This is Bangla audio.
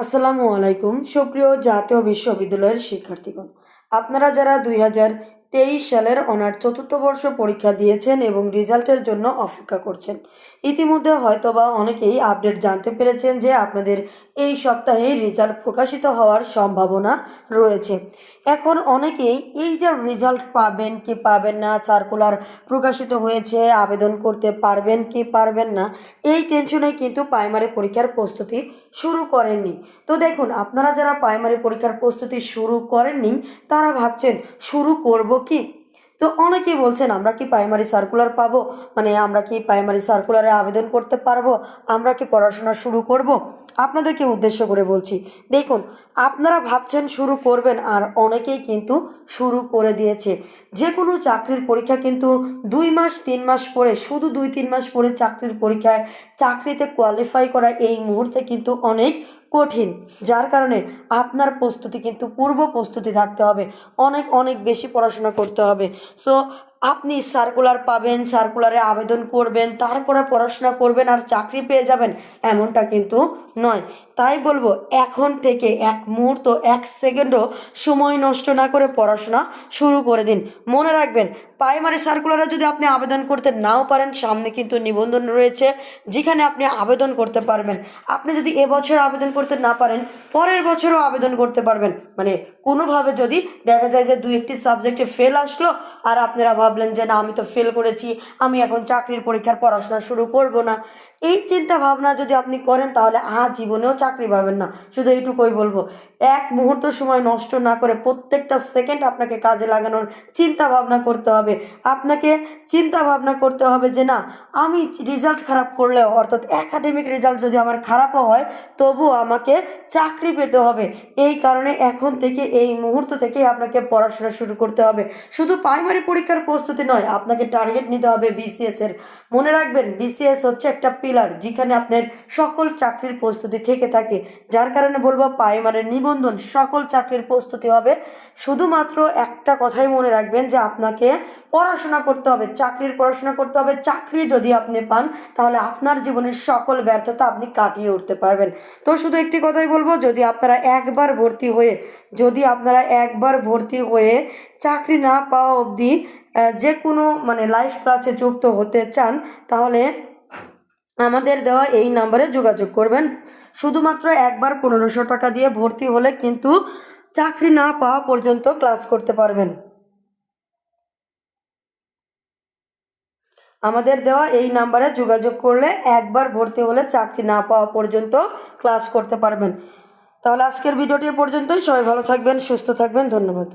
আসসালামু আলাইকুম। সুপ্রিয় জাতীয় বিশ্ববিদ্যালয়ের শিক্ষার্থীগণ আপনারা যারা দুই হাজার তেইশ সালের অনার চতুর্থ বর্ষ পরীক্ষা দিয়েছেন এবং রেজাল্টের জন্য অপেক্ষা করছেন। ইতিমধ্যে হয়তোবা অনেকেই আপডেট জানতে পেরেছেন যে আপনাদের এই সপ্তাহে রেজাল্ট প্রকাশিত হওয়ার সম্ভাবনা রয়েছে। এখন অনেকেই এই যে রেজাল্ট পাবেন, কি পাবেন না, সার্কুলার প্রকাশিত হয়েছে, আবেদন করতে পারবেন, কি পারবেন না, এই টেনশনে কিন্তু প্রাইমারি পরীক্ষার প্রস্তুতি শুরু করেননি। তো দেখুন, আপনারা যারা প্রাইমারি পরীক্ষার প্রস্তুতি শুরু করেননি, তারা ভাবছেন, শুরু করব কি? তো অনেকেই বলছেন, আমরা কি প্রাইমারি সার্কুলার পাবো? মানে আমরা কি প্রাইমারি সার্কুলারে আবেদন করতে পারব? আমরা কি পড়াশোনা শুরু করব? আপনাদেরকে উদ্দেশ্য করে বলছি, দেখুন, আপনারা ভাবছেন শুরু করবেন, আর অনেকেই কিন্তু শুরু করে দিয়েছে। যে কোনো চাকরির পরীক্ষা কিন্তু দুই মাস, তিন মাস পরে, শুধু দুই, তিন মাস পরে চাকরির পরীক্ষায় চাকরিতে কোয়ালিফাই করা এই মুহূর্তে কিন্তু অনেক কঠিন, যার কারণে আপনার প্রস্তুতি কিন্তু পূর্ব প্রস্তুতি থাকতে হবে। অনেক অনেক বেশি পড়াশোনা করতে হবে। সো আপনি সার্কুলার পাবেন সার্কুলারে আবেদন করবেন, তারপরে পড়াশোনা করবেন আর চাকরি পেয়ে যাবেন, এমনটা কিন্তু নয়। তাই বলব, এখন থেকে এক মুহূর্ত, এক সেকেন্ডও সময় নষ্ট না করে পড়াশোনা শুরু করে দিন। মনে রাখবেন প্রাইমারি সার্কুলারে যদি আপনি আবেদন করতে নাও পারেন, সামনে কিন্তু নিবন্ধন রয়েছে, যেখানে আপনি আবেদন করতে পারবেন। আপনি যদি এবছর আবেদন করতে না পারেন, পরের বছরও আবেদন করতে পারবেন। মানে কোনোভাবে যদি দেখা যায় যে দু একটি সাবজেক্টে ফেল আসলো, আর আপনারা ভাবলেন যে, না, আমি তো ফেল করেছি, আমি এখন চাকরির পরীক্ষার পড়াশোনা শুরু করব না। এই চিন্তা ভাবনা যদি আপনি করেন, তাহলে আজ জীবনেও চাকরি পাবেন না। শুধু এইটুকুই বলব, এক মুহূর্ত সময় নষ্ট না করে প্রত্যেকটা সেকেন্ড আপনাকে কাজে লাগানোর চিন্তা ভাবনা করতে হবে। আপনাকে চিন্তা ভাবনা করতে হবে যে, না, আমি রেজাল্ট খারাপ করলেও, অর্থাৎ একাডেমিক রেজাল্ট যদি আমার খারাপও হয় তবুও আমাকে চাকরি পেতে হবে। এই কারণে এখন থেকে, এই মুহূর্ত থেকে আপনাকে পড়াশোনা শুরু করতে হবে। শুধু প্রাইমারি পরীক্ষার প্রস্তুতি নয়, আপনাকে টার্গেট নিতে হবে বিসিএস এর। মনে রাখবেন বিসিএস হচ্ছে একটা পিলার যেখানে আপনার সকল চাকরির প্রস্তুতি থেকে থাকে। যার কারণে বলব প্রাইমারির নিবন্ধন সকল চাকরির প্রস্তুতি হবে। শুধুমাত্র একটা কথাই মনে রাখবেন যে আপনাকে পড়াশোনা করতে হবে, চাকরির পড়াশোনা করতে হবে। চাকরি যদি আপনি পান, তাহলে আপনার জীবনের সকল ব্যর্থতা আপনি কাটিয়ে উঠতে পারবেন। তো শুধু একটি কথাই বলব, যদি আপনারা একবার ভর্তি হয়ে, যদি আপনারা একবার ভর্তি হয়ে চাকরি না পাওয়া অবধি যে কোনো মানে লাইফ ক্লাসে যুক্ত হতে চান, তাহলে আমাদের দেওয়া এই নাম্বারে যোগাযোগ করবেন। শুধুমাত্র একবার পনেরোশো টাকা দিয়ে ভর্তি হলে কিন্তু চাকরি না পাওয়া পর্যন্ত ক্লাস করতে পারবেন। আমাদের দেওয়া এই নাম্বারে যোগাযোগ করলে একবার ভর্তি হলে চাকরি না পাওয়া পর্যন্ত ক্লাস করতে পারবেন। তাহলে আজকের ভিডিওটি পর্যন্তই। সবাই ভালো থাকবেন, সুস্থ থাকবেন। ধন্যবাদ।